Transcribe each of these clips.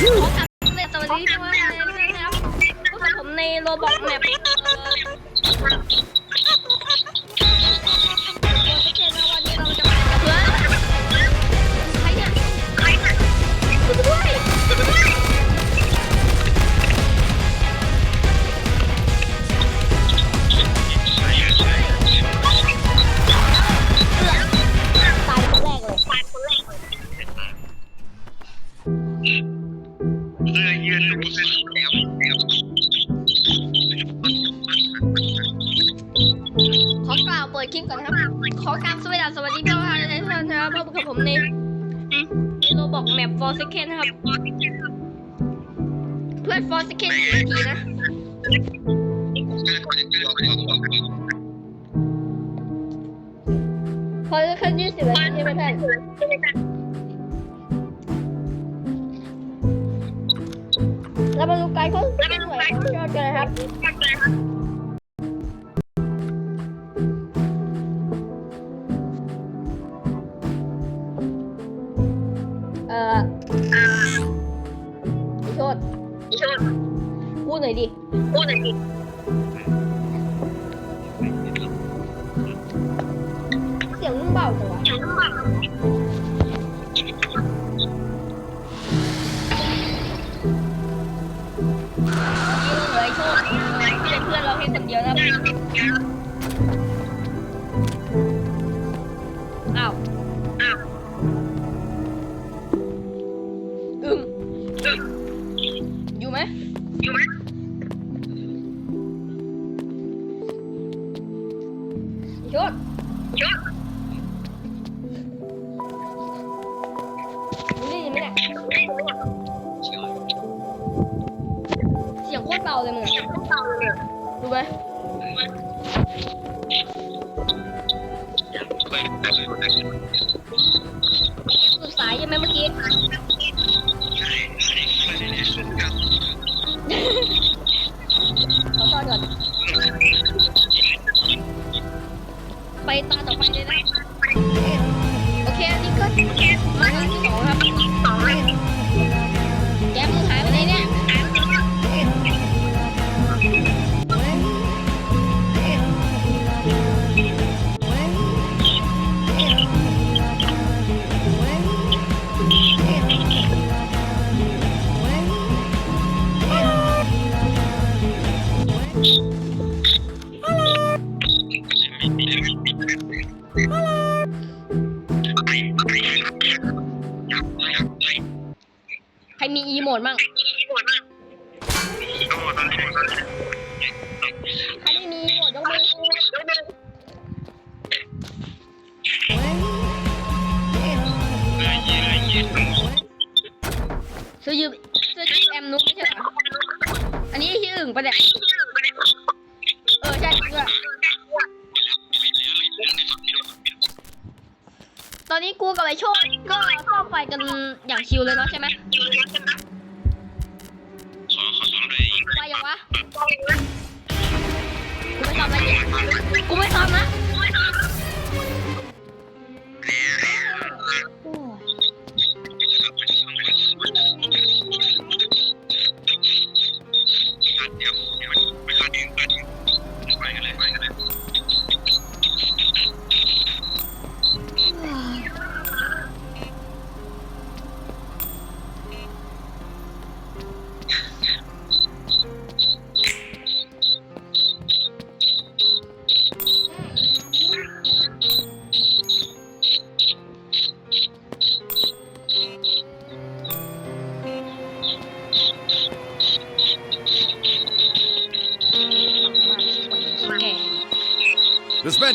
ขอกลับเลยสวัสดีทุกคนนะครับพวกผมในโรบอกแมปใครเนี่ยคนี่ยด้วยตายคนแรกเลย ขอกล่าวเปิดคลิปก่อนนะครับ ขอกราบสวัสดีสวัสดีพี่น้องทุกท่านนะครับพบกับผมในในโรบอกแมป for second นะครับ เพื่อน for second ทีนะพอจะขึ้นยี่สิบนาทีใช่ไหมเพื่อน เรามาดูไกด์เขาสวยของยอดกันเลยครับเอ่อพี่โชดพูดหน่อยดิพูดหน่อยดิเสียงมึงเบาจังวะยื ยวนะอ้าวอึ้งอยู่ไหมอยู่ไหมโชดชุดมึงได้ยินไหมเนี่ยเสียงโคตรเบาเลยมึงรู้ไหม สุดสายยังไหมเมื่อกี้ ซื้อยืมซื้อยืมแอมนุ๊กไม่ใช่เหรอ อันนี้ที่อึ่งปะเนี่ย เออใช่ด้วยตอนนี้กูกับไอโชคก็เข้าไปกันอย่างชิวเลยเนาะใช่ไหมไปยังวะ กูไม่ทำอะไรเนี่ยกูไม่ทำนะ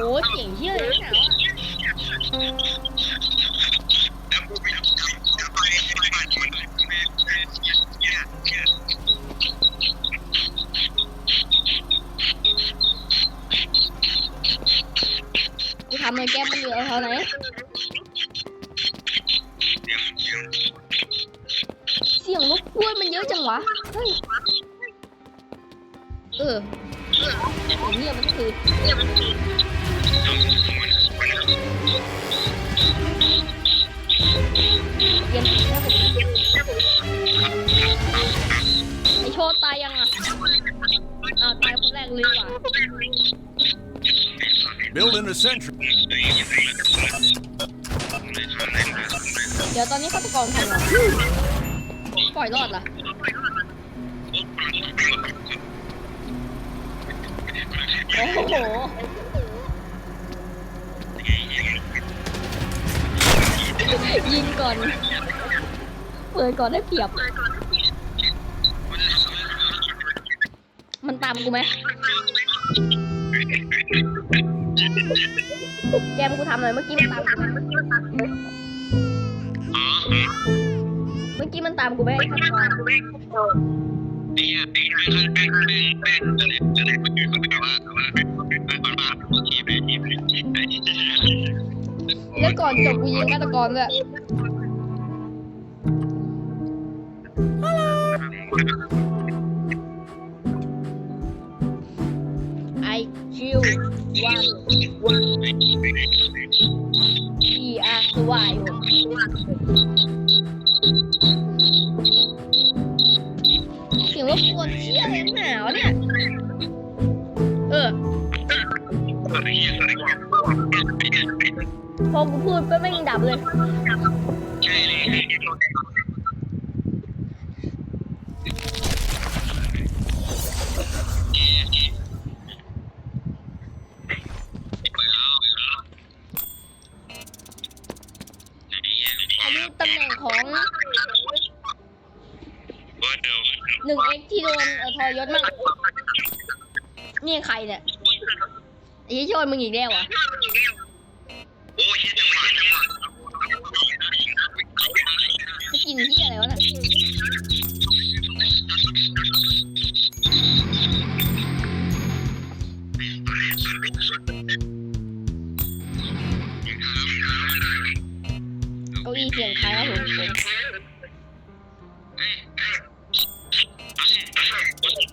โอ้ยเสีย ไอโชว์ตายยังอะอ้าวตายคนแรกเลยว่ะ Building a sentry. เดี๋ยวตอนนี้ฆาตกรทำเหรอปล่อยรอดล่ะโอ้โห ยิงก่อน เปิดก่อนได้เปรียบ มันตามกูไหมแกมกูทำหน่อยเมื่อกี้มันตามกูไหมเมื่อกี้มันตามกูไหมไอ้ฆาตกรอะแล้วก่อนจบกูยิงฆาตกรด้วยไอ คิววันอีอาร์สวายเสียงรบกวนเชี่ยเลยหนาวะเนี่ย เออพอกูพูดก็ไม่งดับเลยอันนี้ตำแหน่ง ของหนึ่งเอ็กที่โดนเออทอยศมากนี่ใครเนี่ยไอ้ที่โชยมึงอีกแล้วอะจะกินที่อะไรวะน่ย สียงใครครับผมผม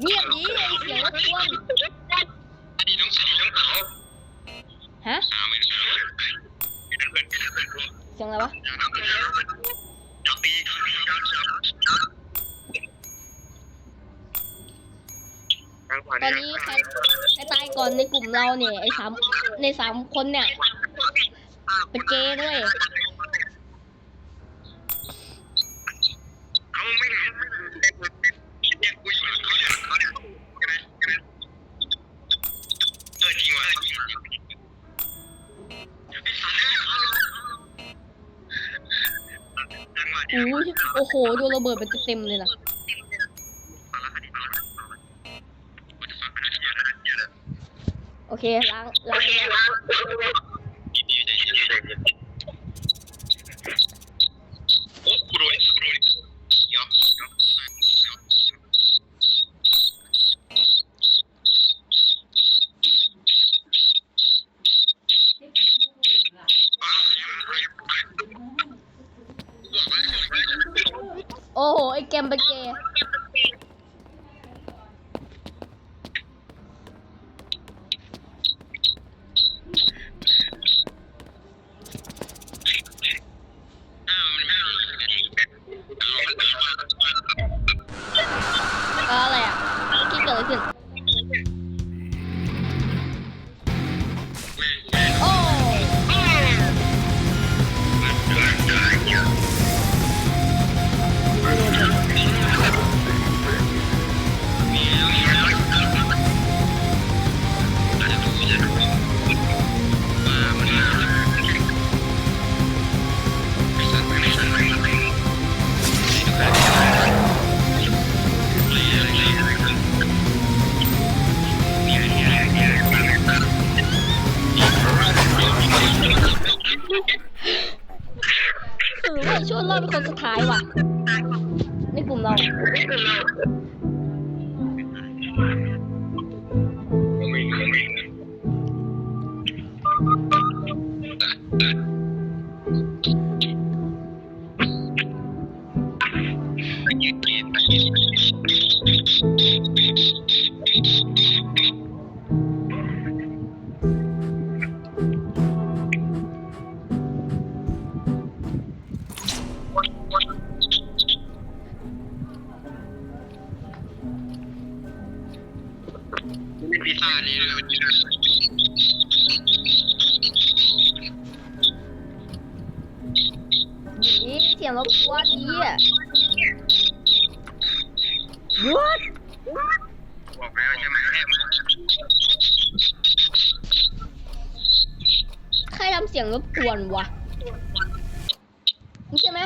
เงียบดีไอเสียงรบกวนอันนี้ต้องใส่ต้องเขาฮะอ่าไม่ได้เสียงอะไรวะจับตีตอนนี้ใครใครตายก่อนในกลุ่มเราเนี่ยไอ้สามในสามคนเนี่ยเป็นเกย์ด้วย เขาไม่ได้เนี่ยกู อุ้ยโอ้โห ดูระเบิดไปเต็มเลยล่ะโอเคล้างล้าง วนดีอะหยุดบอกแล้วใช่ไหมให้มาใครทำเสียงรบกวนวะนี่ใช่ไหม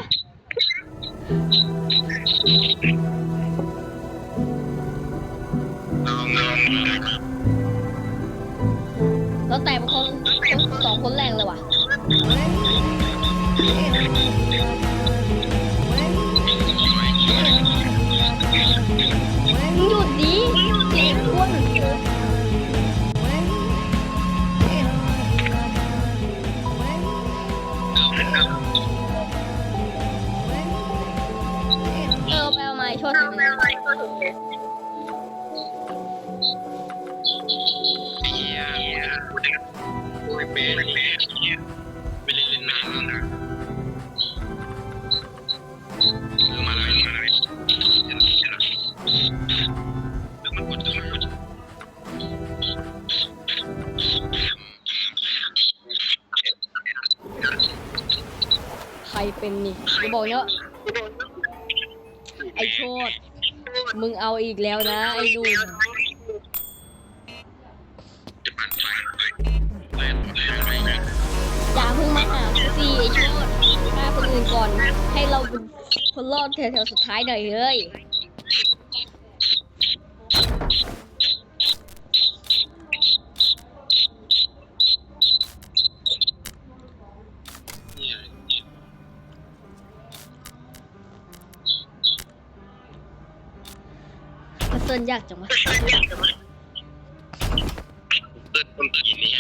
ลองลองเราแตกเป็นคนสองคนแรกเลยว่ะมึง หยุดดิเสียงกวนเออไปเอาไม้ช่วย อาอีกแล้วนะไอ้หนุ่มอย่าเพิ่งมาหากูสิไอโชดฆ่าคนอื่นก่อน ให้เราเป็นคนรอดแถวๆสุดท้ายหน่อยเฮ้ย มันเซินยากจังวะเติร์ดคนกินนี่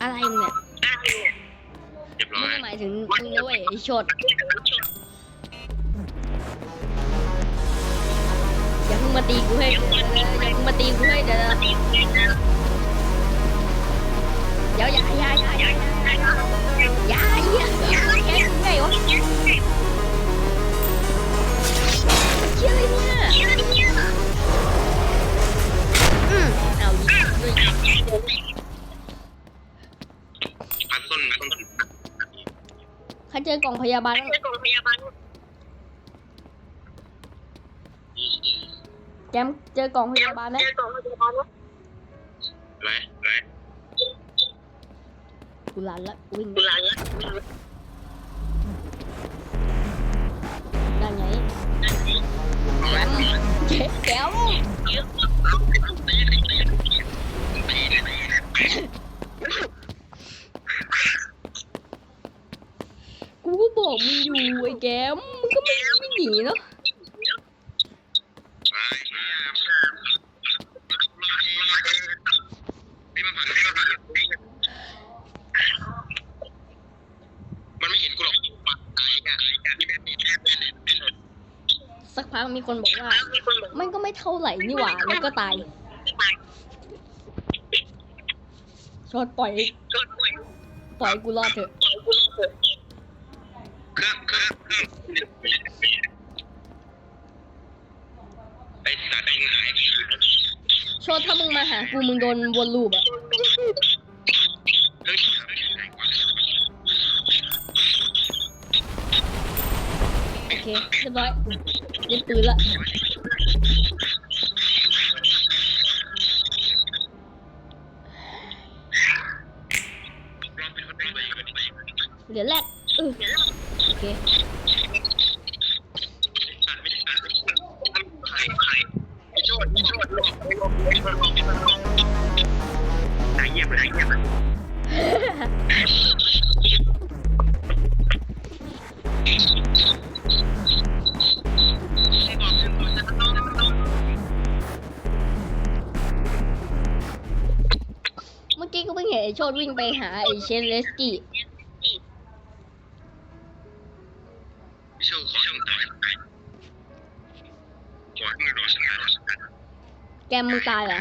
อะไรมึงเนี่ยเรียบร้อไม่ยได้หมายถึงมึงนะเว้ยไอโชดอย่าเพิ่งมาตีกูให้เดี๋ยวอย่าเพิ่งมาตีกูให้เดี๋ยวเดี๋ยวอย่าอย่าอย่าอย่าอย่าอย่าอย่าแกมึงไงวะเชี่ยอะไรเนี่ย อืมเอายิงด้วยพันต้นต้นใครเจอกล่องพยาบาลบ้างแกมเจอกล่องพยาบาลไหมไรไรกูลันละกูวิ่งได้ไงแกม แกแกมกูก็บอกมึงอยู่ไอ้แกมมึงก็ไม่ไม่หนีเนาะมันไม่เห็นกูหรอกตายกันนี่แบบนี้แทบเลย สัก พักมีคนบอกว่า มันก็ไม่เท่าไหร่นี่หว่า แล้วก็ตายชดปล่อย ปล่อยกูรอดเถอะเครื่องเครื่องเครื่องไอสัตว์ไอ้หายชดถ้ามึงมาหากูมึงโดนวนลูปอะ เคเรียบร้อยเล่นปืนละเหลือแรกเออโอเค วิ่งไปหาไอ้เชนเลสกี้โชว์ขอช่องตายขอให้มึงรอสักนานแกมมึงตายเหรอ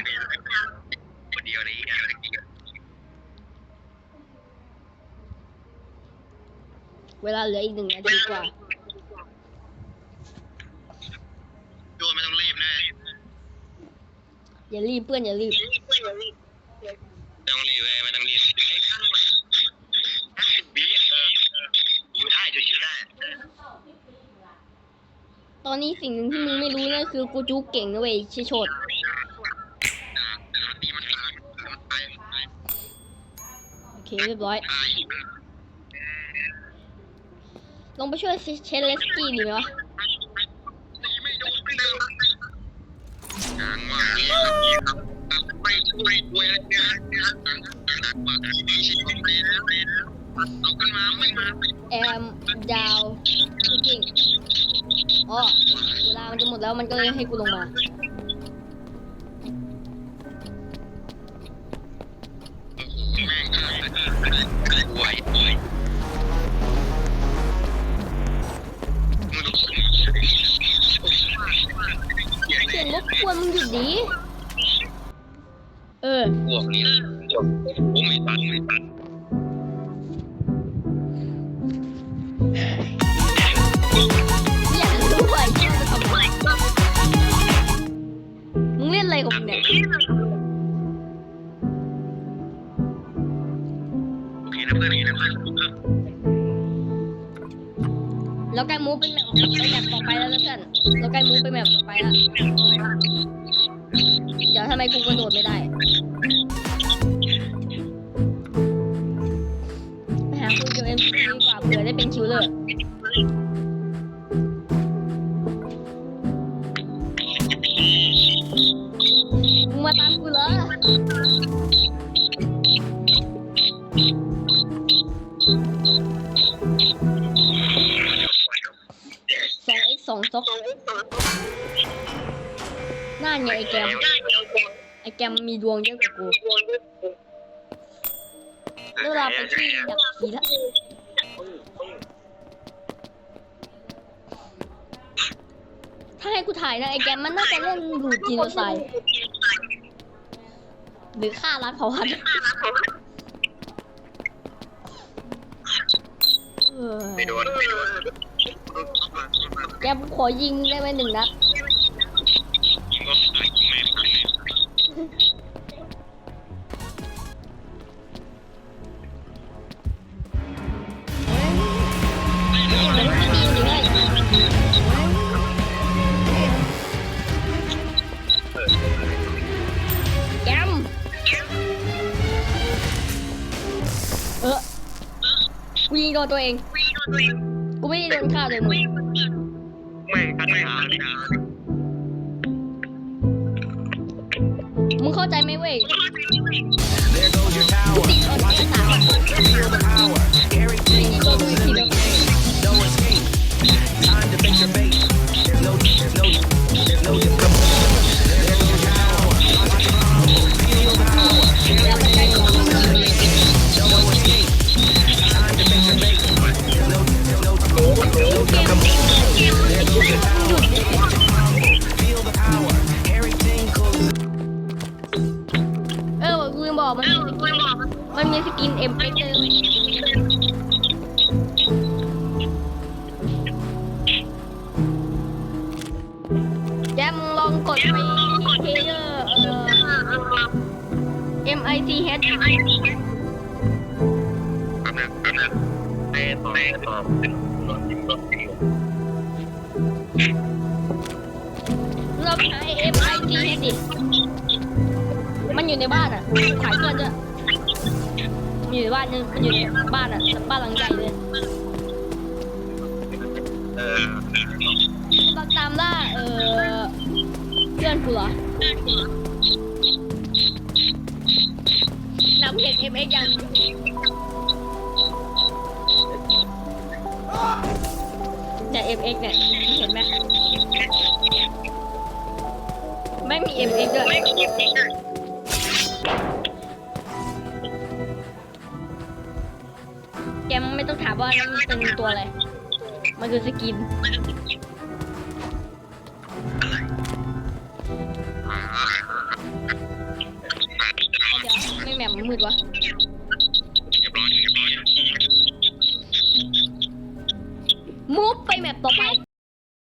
คนเดียวเลยอะเวลาเหลืออีกหนึ่งนาทีกว่าโดนไม่ต้องรีบนะอย่ารีบเพื่อนอย่ารีบ ต้องรีบเลยไม่ต้องรีบไอ้ข้างบีเอออยู่ได้อยู่ชิวได้ ตอนนี้สิ่งหนึ่งที่มึงไม่รู้นั่นคือกูจูเก่งนะเว้ยชิชดโอเคเรียบร้อย ลงไปช่วยเชนเลสกี้ดีไหมวะแอมดาวจริง อ๋อเวลามันจะหมดแล้วมันก็เลยให้กูลงมา แม่งไหวไหวมึงดูเสียงรบกวนมึงหยุดดีเออ พวกนี้พวกผมไม่ตัดไม่ตัด อะไรของมึงเนี่ยเคนะเพื่อนโอเคนะเพื่อนแล้วใกล้มูฟเป็นแบบไปแบบต่อไปแล้วนะเพื่อนแล้วใกล้มูฟเป็นแบบต่อไปแล้ว เดี๋ยวทำไมกูกระโดดไม่ได้ไปหาคุยกับเอ็มซีดีกว่าเผื่อได้เป็นคิวเลอร์ มาตามกูเหรอสอง x สองซอกน่าไงไอแกมไอแกมมีดวงเยอะกว่ากูเวลาไปที่ดักผีละถ้าให้กูถ่ายนะไอแกมมันน่าจะเล่นดูดจีโนไซ หรือฆ่ารัดเผ่าพันธุ์เออไม่โดนไม่โดนแกมขอยิงได้ไหมหนึ่งนัด ตัวเอง กูไม่ได้โดนฆ่าเลยมึงไม่กันไม่หาเลยมึงเข้าใจไหมเว้ย There goes your tower. ติดออนเทสามอะ Feel the power. Carry ไม่ได้โดนดูอีกทีเดียว no escape. Time to fix your base. There's no, there's no, I C H แป๊บนึงแป๊บนึงเต้ตอบเต้ตอบรถยิงรถยิงเราไปหา M I C H ดิ มันอยู่ในบ้านอะขายเพื่อนด้วยมันอยู่ในบ้านนึงมันอยู่ในบ้านอะบ้านหลังใหญ่เลยเออบักตามล่าเออเพื่อนกูเหรอ เห็นเอ็มเอ็กยังเนี่ยเอ็มเอ็กเนี่ยเห็นไหมไม่มีเอ็มเอ็กด้วยไม่มีเอ็มเอ็กอะแกไม่ต้องถามว่ามันเป็นตัวอะไร มันคือสกิน อ่า